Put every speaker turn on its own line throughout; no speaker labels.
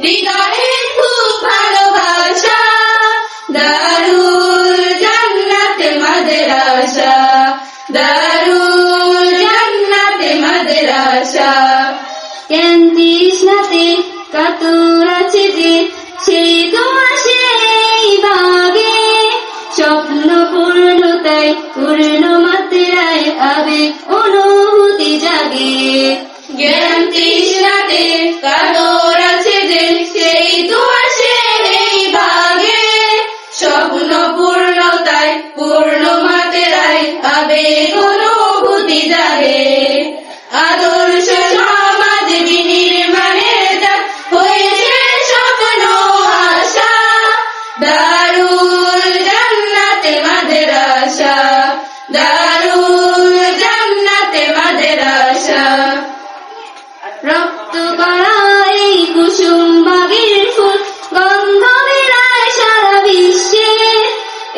হৃদয়ে খুব ভালোবাসা, দারুল জান্নাতে মাদ্রাসা, দারুল জান্নাতে মাদ্রাসা।
কেন তৃষ্ণাতে কাতর আছে যে, সেই তোমার সেই স্বপ্ন পূর্ণতায় পূর্ণ মাত্রায় আবেগ, অনুভূতি জাগে।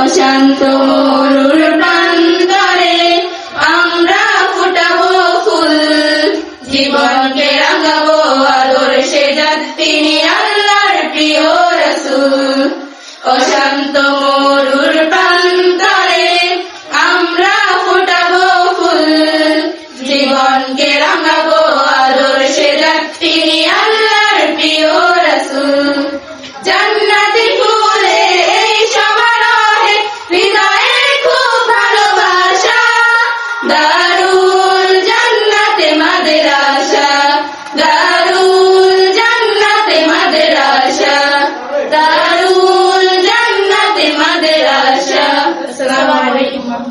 অশান্ত মরুর প্রান্তরে আমরা ফুটাবো ফুল। জীবনকে রাঙাবো আলোর সে তিনি আল্লাহর প্রিয় রসুল। অশান্ত মরুর দারুল জান্নাতে মাদের আশা দারুল জান্নাতে
মাদের আশা দারুল